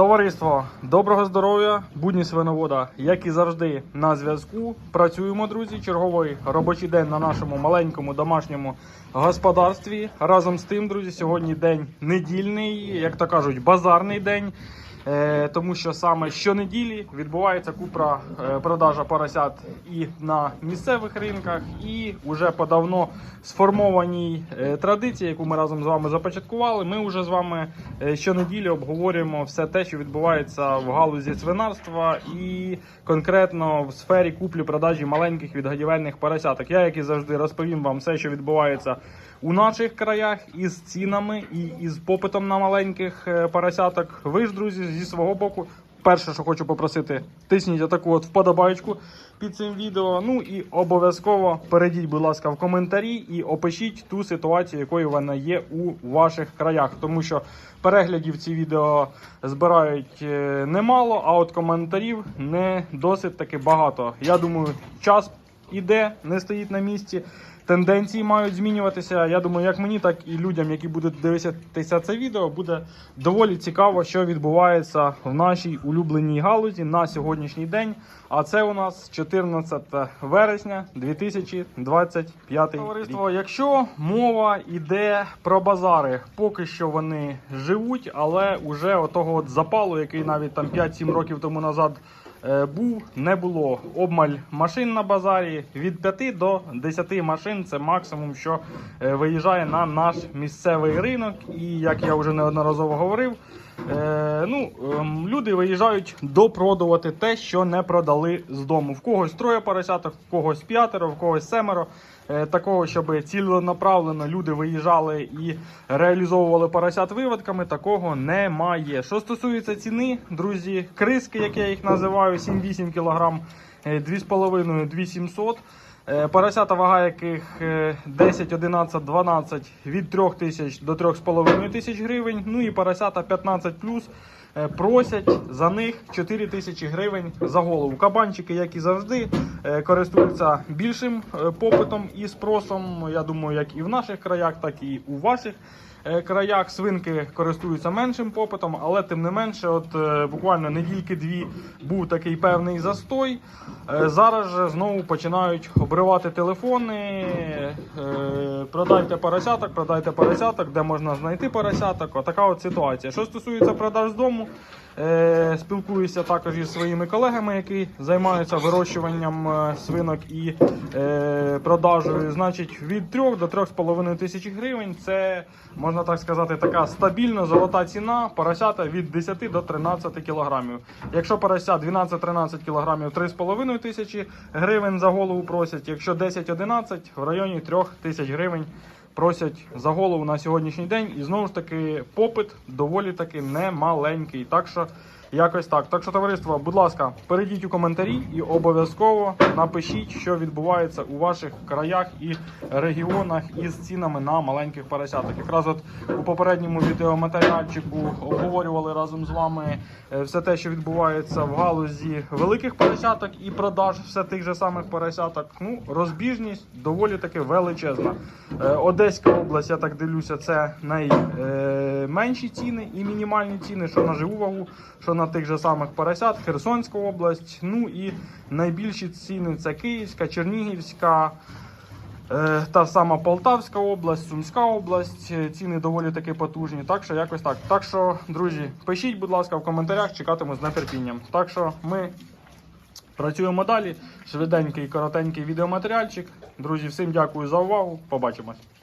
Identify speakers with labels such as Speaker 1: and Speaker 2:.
Speaker 1: Товариство, доброго здоров'я, будні свиновода, як і завжди, на зв'язку. Працюємо, друзі. Черговий робочий день на нашому маленькому домашньому господарстві. Разом з тим, друзі, сьогодні день недільний, як то кажуть, базарний день. Е, тому що саме щонеділі відбувається купра е, продажа поросят і на місцевих ринках, і вже по давно сформованій е, традиції, яку ми разом з вами започаткували. Ми вже з вами щонеділі обговорюємо все те, що відбувається в галузі свинарства, і конкретно в сфері куплі-продажі маленьких відгодівельних поросяток. Я, як і завжди, розповім вам все, що відбувається у наших краях із цінами і із попитом на маленьких поросяток. Ви ж, друзі, зі свого боку. Перше, що хочу попросити, тисніть таку от вподобайку під цим відео. Ну і обов'язково перейдіть, будь ласка, в коментарі і опишіть ту ситуацію, якою вона є у ваших краях. Тому що переглядів ці відео збирають е, немало, а от коментарів не досить таки багато. Я думаю, час іде, не стоїть на місці. Тенденції мають змінюватися. Я думаю, як мені, так і людям, які будуть дивитися це відео, буде доволі цікаво, що відбувається в нашій улюбленій галузі на сьогоднішній день. А це у нас 14 вересня 2025 Товариство, Якщо мова йде про базари, поки що вони живуть, але уже отого от запалу, який навіть там 5-7 років тому назад був, не було обмаль машин на базарі. Від 5 до 10 машин це максимум, що е, виїжджає на наш місцевий ринок. І як я вже неодноразово говорив, е, ну, е, люди виїжджають допродувати те, що не продали з дому. В когось троє поросяток, в когось п'ятеро, в когось семеро. Е, Такого, щоб ціленаправлено люди виїжджали і реалізовували поросят виводками, такого немає. Що стосується ціни, друзі, криски, як я їх називаю, 7-8 кг, 2,5-2700. Е, Поросята, вага яких е, 10, 11, 12 від 3 тисяч до 3,5 тисяч гривень. Ну і поросята 15 плюс. е, Просять за них 4 тисячі гривень за голову. Кабанчики, як і завжди, е, користуються більшим е, попитом і спросом. Я думаю, як і в наших краях, так і у ваших е, краях. Свинки користуються меншим попитом, але тим не менше, от е, буквально недільки-дві був такий певний застой. Е, Зараз же знову починають обривати телефони. е, Продайте поросяток, продайте поросяток, де можна знайти поросяток. Отака от ситуація. Що стосується продаж з дому, е, спілкуюся також із своїми колегами, які займаються вирощуванням е, свинок і е, продажею. Значить, від 3 до 3,5 тисяч гривень це можна так сказати така стабільна золота ціна. Поросята від 10 до 13 кілограмів. Якщо порося 12-13 кілограмів 3,5 тисячі гривень за голову просять. Якщо 10-11 в районі 3 тисяч гривень просять за голову на сьогоднішній день. І знову ж таки, попит доволі таки немаленький. Так що якось так. Так що, товариство, будь ласка, перейдіть у коментарі і обов'язково напишіть, що відбувається у ваших краях і регіонах із цінами на маленьких поросяток. Якраз от у попередньому відеоматеріальчику обговорювали разом з вами е, все те, що відбувається в галузі великих поросяток і продаж все тих же самих поросяток. Ну, розбіжність доволі таки величезна. Е, Одеська область, я так дивлюся, це найменші ціни і мінімальні ціни, що на живу вагу, що на тих же самих поросят. Херсонська область. Ну і найбільші ціни це Київська, Чернігівська. Е, Та сама Полтавська область, Сумська область, Е, ціни доволі таки потужні. Так що якось так. Так що, друзі, пишіть, будь ласка, в коментарях, чекатиму з нетерпінням. Так що ми працюємо далі. Швиденький, коротенький відеоматеріальчик. Друзі, всім дякую за увагу. Побачимось.